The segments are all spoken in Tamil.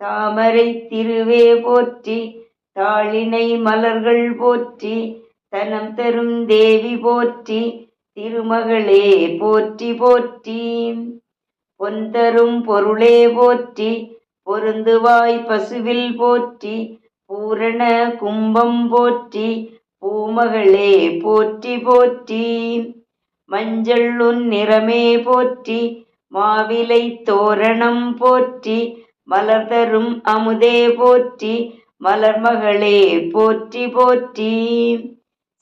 தாமரை திருவே போற்றி தாளினை மலர்கள் போற்றி தனம் தரும் தேவி போற்றி திருமகளே போற்றி போற்றி. பொன் தரும் பொருளே போற்றி பொருந்துவாய் பசுவில் போற்றி பூரண கும்பம் போற்றி பூமகளே போற்றி போற்றி. மஞ்சள் உன் நிறமே போற்றி மாவிலை தோரணம் போற்றி மலர் தரும் அமுதே போற்றி மலர் மகளே போற்றி போற்றி.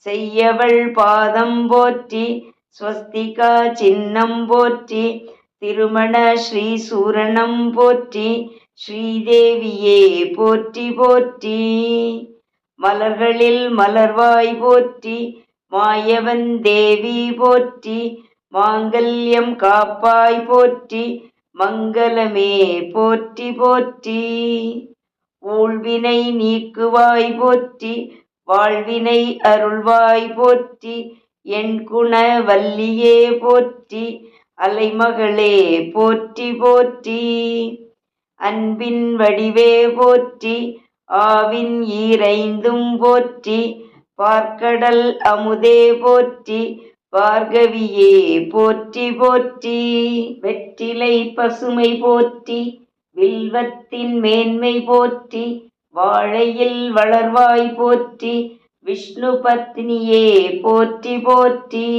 செய்யவள் பாதம் போற்றி ஸ்வஸ்திகா சின்னம் போற்றி திருமண ஸ்ரீ சூரணம் போற்றி ஸ்ரீதேவியே போற்றி போற்றி. மலர்களில் மலர்வாய் போற்றி மாயவன் தேவி போற்றி மாங்கல்யம் காப்பாய் போற்றி மங்களமே போற்றி போற்றி. ஊழ்வினை நீக்குவாய் போற்றி. வாழ்வினை அருள்வாய் போற்றி. என் குண வல்லியே போற்றி. அலைமகளே போற்றி போற்றி. அன்பின் வடிவே போற்றி. ஆவின் ஈரைந்தும் போற்றி. பார்க்கடல் அமுதே போற்றி. பார்கவியே போற்றி போற்றி. வெற்றிலை பசுமை போற்றி. வில்வத்தின் மேன்மை போற்றி. வாழையில் வளர்வாய் போற்றி. விஷ்ணு பத்னியே போற்றி போற்றி.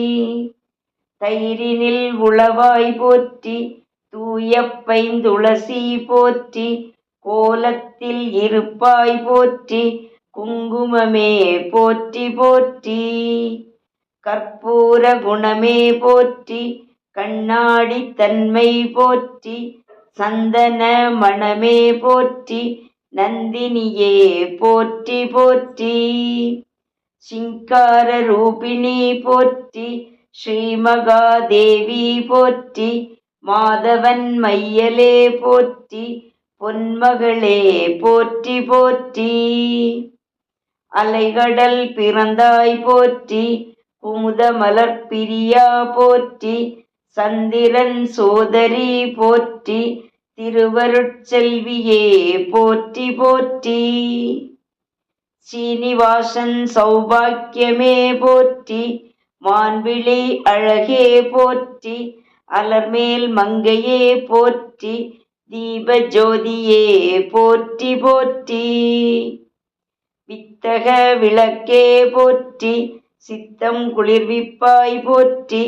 தயிரினில் உளவாய் போற்றி. தூய பைந்துளசி போற்றி. கோலத்தில் இருப்பாய் போற்றி. குங்குமமே போற்றி போற்றி. கற்பூர குணமே போற்றி கண்ணாடி தன்மை போற்றி சந்தன மணமே போற்றி நந்தினியே போற்றி போற்றி. சிங்கார ரூபிணி போற்றி ஸ்ரீமகாதேவி போற்றி மாதவன் மையலே போற்றி பொன்மகளே போற்றி போற்றி. அலைகடல் பிறந்தாய் போற்றி குமுத மலர் பிரியா போற்றி சந்திரன் சோதரி போற்றி திருவருட்செல்வியே போற்றி போற்றி. சீனிவாசன் சௌபாக்கியமே போற்றி மான்விழி அழகே போற்றி அலர்மேல் மங்கையே போற்றி தீப ஜோதியே போற்றி போற்றி. வித்தக விளக்கே போற்றி சித்தம் குளிர்விப்பாய் போற்றி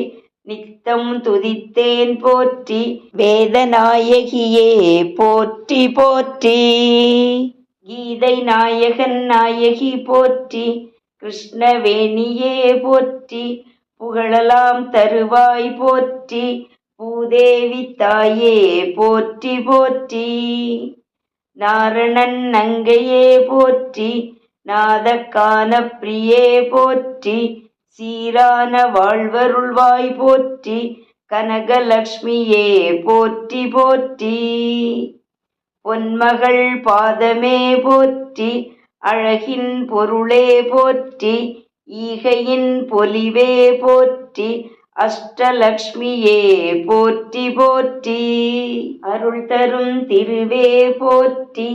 நித்தம் துதித்தேன் போற்றி வேதநாயகியே போற்றி போற்றி. கீதை நாயகன் நாயகி போற்றி கிருஷ்ணவேணியே போற்றி புகழலாம் தருவாய் போற்றி பூதேவி தாயே போற்றி போற்றி. நாரணன் நங்கையே போற்றி நாதக்கான பிரியே போற்றி சீரான வாழ்வருள்வாய் போற்றி கனகலக்ஷ்மியே போற்றி போற்றி. பொன்மகள் பாதமே போற்றி அழகின் பொருளே போற்றி ஈகையின் பொலிவே போற்றி அஷ்டலக்ஷ்மியே போற்றி போற்றி. அருள் தரும் திருவே போற்றி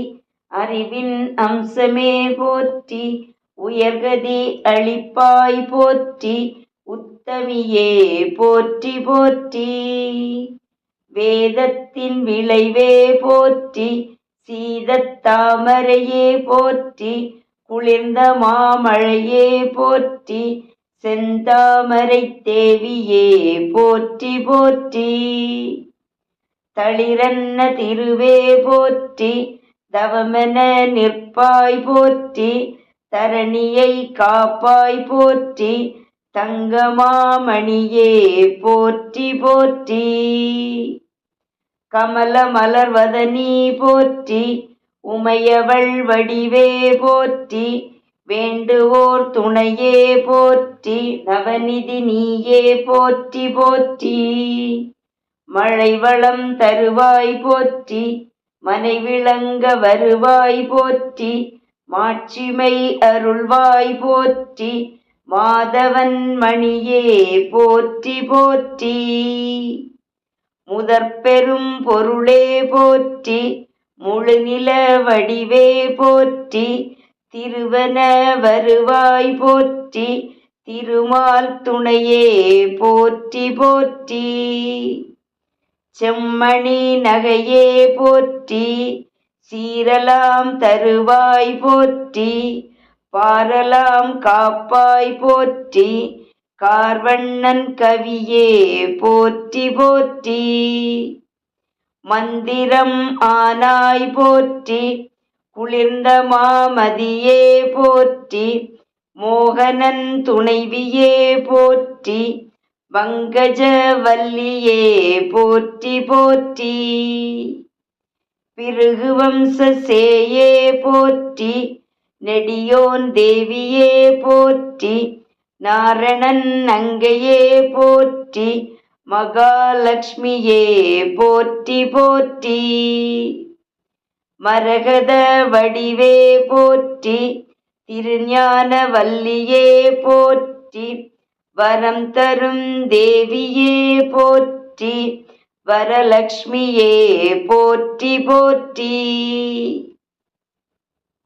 அறிவின் அம்சமே போற்றி உயர்கதி அளிப்பாய் போற்றி உத்தமியே போற்றி போற்றி. வேதத்தின் விளைவே போற்றி சீதத்தாமரையே போற்றி குளிர்ந்த மாமழையே போற்றி செந்தாமரை தேவியே போற்றி போற்றி. தளிரன்ன திருவே போற்றி தவமென நிற்பாய் போற்றி தரணியை காப்பாய் போற்றி தங்கமாமணியே போற்றி போற்றி. கமல மலர்வதனி போற்றி உமையவள் வடிவே போற்றி வேண்டுவோர் துணையே போற்றி நவநிதி நீயே போற்றி போற்றி. மழை வளம் தருவாய் போற்றி மனை விளங்க வருவாய் போற்றி மாட்சிமை அருள்வாய் போற்றி மாதவன் மணியே போற்றி போற்றி. முதற்பெரும் பொருளே போற்றி முழுநில வடிவே போற்றி திருவன வருவாய் போற்றி திருமால் துணையே போற்றி போற்றி. செம்மணி நகையே போற்றி சீரலாம் தருவாய் போற்றி பாரலாம் காப்பாய் போற்றி கார்வண்ணன் கவியே போற்றி போற்றி. மந்திரம் ஆனாய் போற்றி குளிர்ந்த மாமதியே போற்றி மோகனன் துணைவியே போற்றி வங்கஜவல்லியே போற்றி போற்றி. பிருகு வம்சசேயே போற்றி நெடியோன் தேவியே போற்றி நாரணன் அங்கையே போற்றி மகாலட்சுமியே போற்றி போற்றி. மரகத வடிவே போற்றி திருஞான வல்லியே போற்றி. வரம் தரும் தேவியே போற்றி வரலக்ஷ்மியே போற்றி போற்றி.